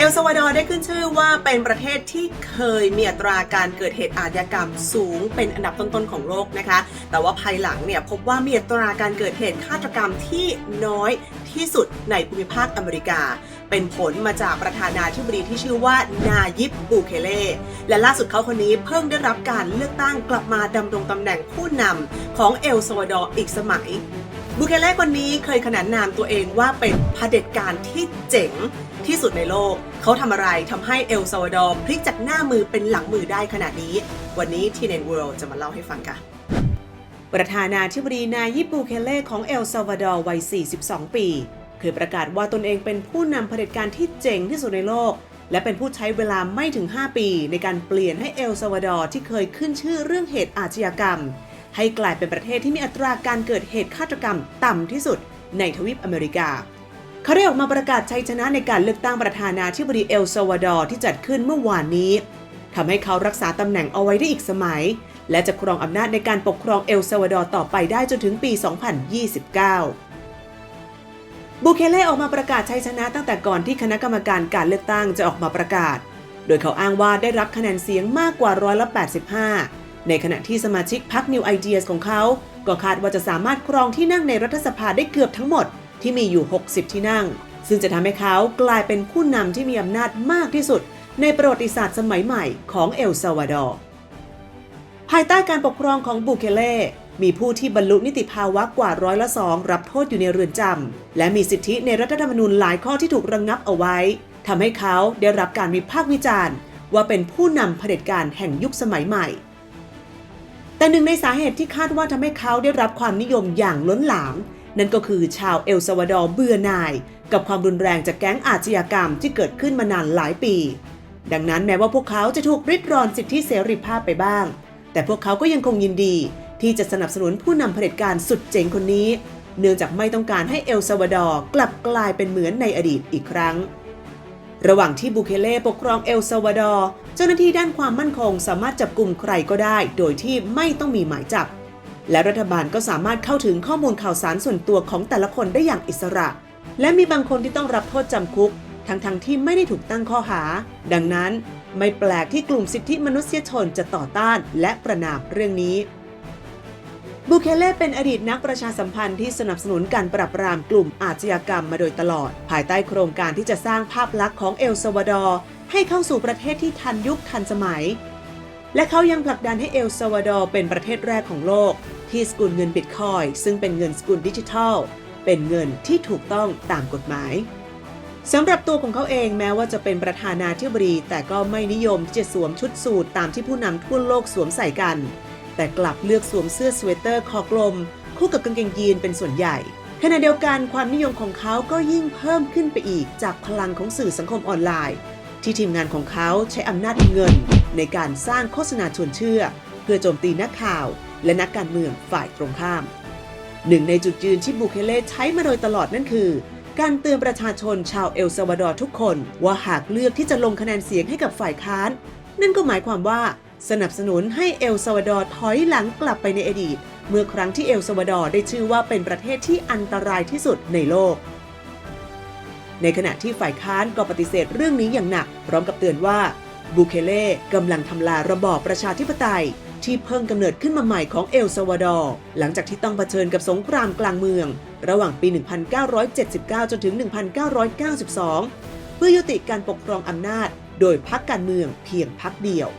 เอลซาวาดอร์ได้ขึ้นชื่อว่าเป็นประเทศที่เคยมีอัตราการเกิดเหตุอาชญากรรมสูงเป็นอันดับต้นๆของโลกนะคะ แต่ว่าภายหลังเนี่ยพบว่ามีอัตราการเกิดเหตุฆาตกรรมที่น้อยที่สุดในภูมิภาคอเมริกา เป็นผลมาจากประธานาธิบดีที่ชื่อว่านายิบบูเคเล่และล่าสุดเขาคนนี้เพิ่งได้รับการเลือกตั้งกลับมาดำรงตำแหน่งผู้นำของเอลซาวาดอร์อีกสมัย บูเคเล่คนนี้เคยขนานนามตัวเองว่าเป็นเผด็จการที่เจ๋งที่สุดในโลก เขาทำอะไรทำให้เอลซาวาดอร์พลิกจากหน้ามือเป็นหลังมือได้ขนาดนี้ วันนี้ทีเนนเวิลด์จะมาเล่าให้ฟังค่ะ ประธานาธิบดีนายิบูเคเล่ของเอลซาวาดอร์วัย 42 ปีเคยประกาศว่าตนเองเป็นผู้นำเผด็จการที่เจ๋งที่สุดในโลก และเป็นผู้ใช้เวลาไม่ถึง 5 ปี ในการเปลี่ยนให้เอลซาวาดอร์ที่เคยขึ้นชื่อเรื่องเหตุอาชญากรรม ให้กลายเป็นประเทศที่มีอัตราการเกิดเหตุฆาตกรรมต่ำที่สุดในทวีปอเมริกา เขาได้ออกมาประกาศชัยชนะในการเลือกตั้งประธานาธิบดีเอลซาวาดอร์ที่จัดขึ้นเมื่อวานนี้ทำให้เขารักษาตำแหน่งเอาไว้ได้อีกสมัย และจะครองอำนาจในการปกครองเอลซาวาดอร์ต่อไปได้จนถึงปี 2029บูเคเล่ออกมาประกาศชัยชนะตั้งแต่ก่อนที่คณะกรรมการการเลือกตั้งจะออกมาประกาศ โดยเขาอ้างว่าได้รับคะแนนเสียงมากกว่าร้อยละ85 ในขณะที่สมาชิกพรรค New Ideas ของเขา ก็คาดว่าจะสามารถครองที่นั่งในรัฐสภาได้เกือบทั้งหมดที่มีอยู่ 60 ที่นั่ง ซึ่งจะทำให้เขากลายเป็นผู้นำที่มีอำนาจมากที่สุด ในประวัติศาสตร์สมัยใหม่ของเอลซาวาดอร์ ภายใต้การปกครองของบูเคเล่มีผู้ที่บรรลุนิติภาวะกว่าร้อยละสองรับโทษอยู่ในเรือนจำ และมีสิทธิในรัฐธรรมนูญหลายข้อที่ถูกระงงับเอาไว้ทำให้เขาได้รับการวิพากษ์วิจารณ์ ว่าเป็นผู้นำเผด็จการแห่งยุคสมัยใหม่ แต่หนึ่งในสาเหตุที่คาดว่าทำให้เขาได้รับความนิยมอย่างล้นหลาม นั่นก็คือชาวเอลซาวาดอร์เบื่อหน่าย กับความรุนแรงจากแก๊งอาชญากรรมที่เกิดขึ้นมานานหลายปี ดังนั้นแม้ว่าพวกเขาจะถูกริดรอนสิทธิเสรีภาพไปบ้าง แต่พวกเขาก็ยังคงยินดี ที่จะสนับสนุนผู้นำเผด็จการสุดเจ๋งคนนี้ เนื่องจากไม่ต้องการให้เอลซาวาดอร์กลับกลายเป็นเหมือนในอดีตอีกครั้ง ระหว่างที่บูเคเล่ปกครองเอลซาวาดอร์ เจ้าหน้าที่ด้านความมั่นคงสามารถจับกลุ่มใครก็ได้ โดยที่ไม่ต้องมีหมายจับ และรัฐบาลก็สามารถเข้าถึงข้อมูลข่าวสารส่วนตัวของแต่ละคนได้อย่างอิสระ และมีบางคนที่ต้องรับโทษจำคุก ทั้งๆทที่ไม่ได้ถูกตั้งข้อหา ดังนั้น ไม่แปลกที่กลุ่มสิทธิมนุษยชนจะต่อต้านและประนามเรื่องนี้บูเคเล่เป็นอดีตนักประชาสัมพันธ์ที่สนับสนุนการปราบปรามกลุ่ม อาชญากรรมมาโดยตลอด ภายใต้โครงการที่จะสร้างภาพลักษณ์ของเอลซาวาดอร์ให้เข้าสู่ประเทศที่ทันยุคทันสมัย และเขายังผลักดันให้เอลซาวาดอร์เป็นประเทศแรกของโลก ที่สกุลเงินบิตคอยซึ่งเป็นเงินสกุลดิจิทัล เป็นเงินที่ถูกต้องตามกฎหมายสำหรับตัวของเขาเองแม้ว่าจะเป็นประธานาธิบดี แต่ก็ไม่นิยมที่จะสวมชุดสูทตามที่ผู้นำทั่วโลกสวมใส่กัน แต่กลับเลือกสวมเสื้อสเวตเตอร์คอกลม คู่กับกางเกงยีนเป็นส่วนใหญ่ ขณะเดียวกันความนิยมของเขาก็ยิ่งเพิ่มขึ้นไปอีกจากพลังของสื่อสังคมออนไลน์ ที่ทีมงานของเขาใช้อำนาจเงิน ในการสร้างโฆษณาชวนเชื่อ เพื่อโจมตีนักข่าว และนักการเมืองฝ่ายตรงข้าม หนึ่งในจุดยืนที่บูเคเล่ใช้มาโดยตลอดนั่นคือ การเตือนประชาชนชาวเอลซาวาดอร์ทุกคน ว่าหากเลือกที่จะลงคะแนนเสียงให้กับฝ่ายค้าน นั่นก็หมายความว่า สนับสนุนให้เอลซาวาดอร์ถอยหลังกลับไปในอดีต เมื่อครั้งที่เอลซาวาดอร์ได้ชื่อว่าเป็นประเทศที่อันตรายที่สุดในโลก ในขณะที่ฝ่ายค้านก็ปฏิเสธเรื่องนี้อย่างหนัก พร้อมกับเตือนว่าบูเคเล่กำลังทำลายระบอบประชาธิปไตย ที่เพิ่งกำเนิดขึ้นมาใหม่ของเอลซาวาดอร์หลังจากที่ต้องเผชิญกับสงครามกลางเมือง ระหว่างปี 1979 จนถึง 1992 เพื่อยุติการปกครองอำนาจ โดยพรรคการเมืองเพียงพรรคเดียว